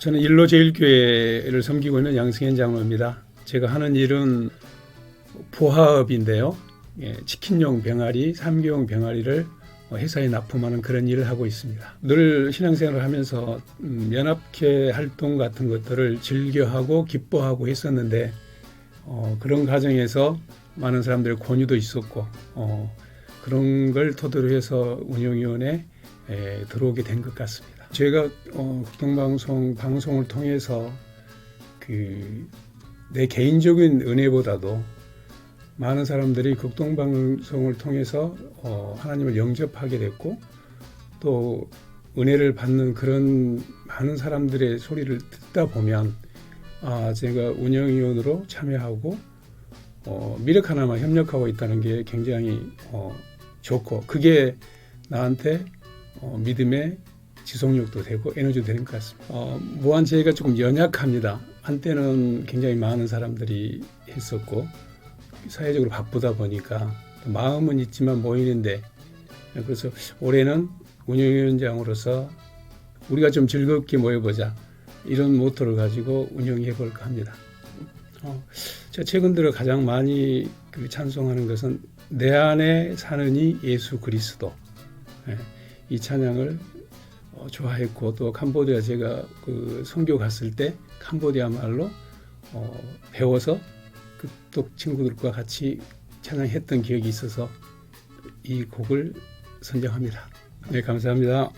저는 일로제일교회를 섬기고 있는 양승현 장로입니다. 제가 하는 일은 보화업인데요. 예, 치킨용 병아리, 삼계용 병아리를 어, 회사에 납품하는 그런 일을 하고 있습니다. 늘 신앙생활을 하면서 음, 연합회 활동 같은 것들을 즐겨하고 기뻐하고 했었는데 어, 그런 과정에서 많은 사람들의 권유도 있었고 어, 그런 걸 토대로 해서 운영위원회에 에, 들어오게 된 것 같습니다. 제가 어, 국동방송 방송을 통해서 그 내 개인적인 은혜보다도 많은 사람들이 극동방송을 통해서 어, 하나님을 영접하게 됐고 또 은혜를 받는 그런 많은 사람들의 소리를 듣다 보면 아 제가 운영위원으로 참여하고 어, 미력 하나만 협력하고 있다는 게 굉장히 어, 좋고 그게 나한테 어, 믿음의 지속력도 되고 에너지도 되는 것 같습니다. 어, 무한 제의가 조금 연약합니다. 한때는 굉장히 많은 사람들이 했었고 사회적으로 바쁘다 보니까 마음은 있지만 모이는데 그래서 올해는 운영위원장으로서 우리가 좀 즐겁게 모여보자 이런 모토를 가지고 운영해 볼까 합니다. 어, 제가 최근 들어 가장 많이 그 찬송하는 것은 내 안에 이 예수 그리스도 예, 이 찬양을 어, 좋아했고 또 캄보디아 제가 그 선교 갔을 때 캄보디아 말로 어, 배워서 그또 친구들과 같이 찬양했던 기억이 있어서 이 곡을 선정합니다. 네, 감사합니다.